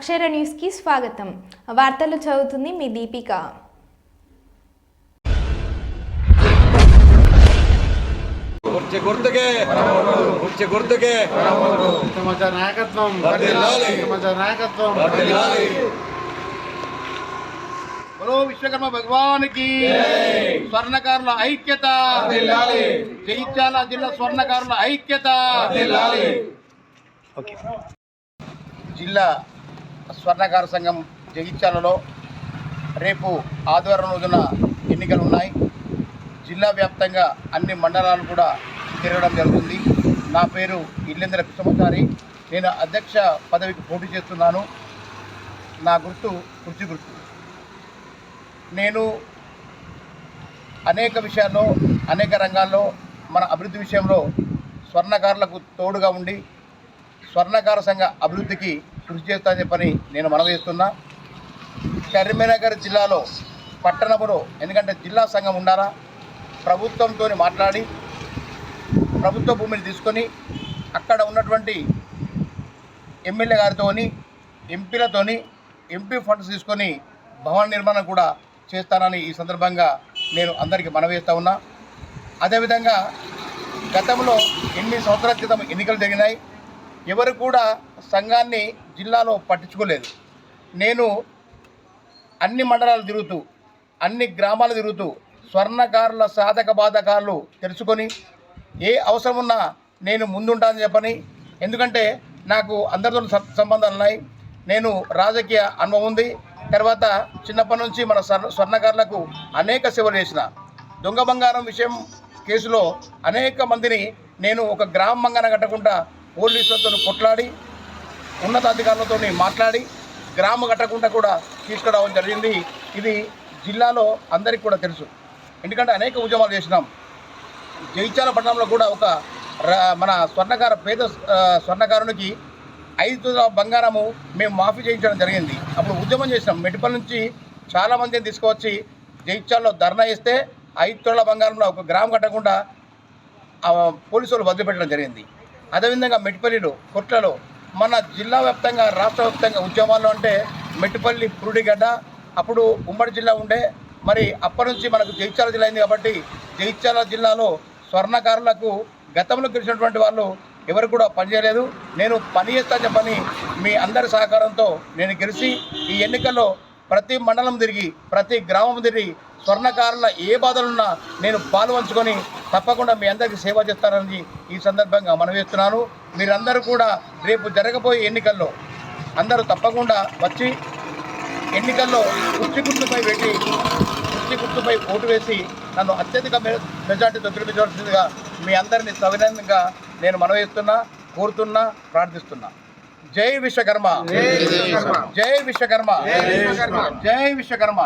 అక్షర న్యూస్కి స్వాగతం. వార్తలు చదువుతుంది మీ దీపిక. కుర్చీ గుర్తుకే కుర్చీ గుర్తుకే. సమాజ నాయకత్వం. బలో విశ్వకర్మ భగవానికి స్వర్ణకారుల ఐక్యత. జగిత్యాల జిల్లా స్వర్ణకారుల ఐక్యత. జిల్లా స్వర్ణకార సంఘం జగిత్యాలలో రేపు ఆదివారం రోజున ఎన్నికలు ఉన్నాయి జిల్లా వ్యాప్తంగా అన్ని మండలాలు కూడా తిరగడం జరుగుతుంది. నా పేరు ఇల్లేంద్ర కృష్ణమచారి. నేను అధ్యక్ష పదవికి పోటీ చేస్తున్నాను. నా గుర్తు కుర్చీ గుర్తు. నేను అనేక విషయాల్లో అనేక రంగాల్లో మన అభివృద్ధి విషయంలో స్వర్ణకారులకు తోడుగా ఉండి స్వర్ణకార సంఘ అభివృద్ధికి కృషి చేస్తానని చెప్పని నేను మనవి చేస్తున్నా. కరీంనగర్ జిల్లాలో పట్టణములో ఎందుకంటే జిల్లా సంఘం ఉండాలా? ప్రభుత్వంతో మాట్లాడి ప్రభుత్వ భూమిని తీసుకొని అక్కడ ఉన్నటువంటి ఎమ్మెల్యే గారితోని ఎంపీలతోని ఎంపీ ఫండ్స్ తీసుకొని భవన నిర్మాణం కూడా చేస్తానని ఈ సందర్భంగా నేను అందరికీ మనవి చేస్తా ఉన్నా. అదేవిధంగా గతంలో ఎనిమిది సంవత్సరాల క్రితం ఎన్నికలు జరిగినాయి? ఎవరు కూడా సంఘాన్ని జిల్లాలో పట్టించుకోలేదు. నేను అన్ని మండలాలు తిరుగుతూ అన్ని గ్రామాలు తిరుగుతూ స్వర్ణకారుల సాధక బాధకాలు తెలుసుకొని ఏ అవసరం ఉన్నా నేను ముందుంటానని చెప్పని ఎందుకంటే నాకు అందరితో సంబంధాలు ఉన్నాయి. నేను రాజకీయ అనుభవం ఉంది. తర్వాత చిన్నప్పటి నుంచి మన స్వర్ణకారులకు అనేక సేవలు చేసిన. దొంగ బంగారం విషయం కేసులో అనేక మందిని నేను ఒక గ్రామ మంగన కట్టకుండా పోలీసులతో కొట్లాడి ఉన్నతాధికారులతో మాట్లాడి గ్రామ కట్టకుండా కూడా తీసుకురావడం జరిగింది. ఇది జిల్లాలో అందరికీ కూడా తెలుసు. ఎందుకంటే అనేక ఉద్యమాలు చేసినాం. జైచాల పట్టణంలో కూడా ఒక మన స్వర్ణకార పేద స్వర్ణకారునికి ఐదు తులాల బంగారము మేము మాఫీ చేయించడం జరిగింది. అప్పుడు ఉద్యమం చేసినాం. మెటిపల్ నుంచి చాలామందిని తీసుకువచ్చి జైత్యాల్లో ధర్నా ఇస్తే ఐదు తులాల బంగారంలో ఒక గ్రామం కట్టకుండా పోలీసులు వదిలిపెట్టడం జరిగింది. అదేవిధంగా మెట్టిపల్లిలో కొట్లలో మన జిల్లా వ్యాప్తంగా రాష్ట్ర వ్యాప్తంగా ఉద్యమాల్లో అంటే మెట్టిపల్లి పురుడిగడ్డ అప్పుడు ఉమ్మడి జిల్లా ఉండే. మరి అప్పటి నుంచి మనకు జైత్యాల జిల్లా అయింది కాబట్టి జైత్యాల జిల్లాలో స్వర్ణకారులకు గతంలో గెలిచినటువంటి వాళ్ళు ఎవరు కూడా పనిచేయలేదు. నేను పని చేస్తా చెప్పని మీ అందరి సహకారంతో నేను గెలిచి ఈ ఎన్నికల్లో ప్రతి మండలం తిరిగి ప్రతి గ్రామం తిరిగి స్వర్ణకారుల ఏ బాధలున్నా నేను పాలు పంచుకొని తప్పకుండా మీ అందరికీ సేవ చేస్తానని ఈ సందర్భంగా మనవేస్తున్నాను మీరందరూ కూడా రేపు జరగబోయే ఎన్నికల్లో అందరూ తప్పకుండా వచ్చి ఎన్నికల్లో కుర్చీ గుర్తుపై పెట్టి కుర్చీ గుర్తుపై ఓటు వేసి నన్ను అత్యధిక మెజార్టీతో గెలిపించవలసిందిగా మీ అందరినీ సవినయంగా నేను మనవేస్తున్నా కోరుతున్నా ప్రార్థిస్తున్నా. జై విశ్వకర్మ. జై విశ్వకర్మ. జై విశ్వకర్మ.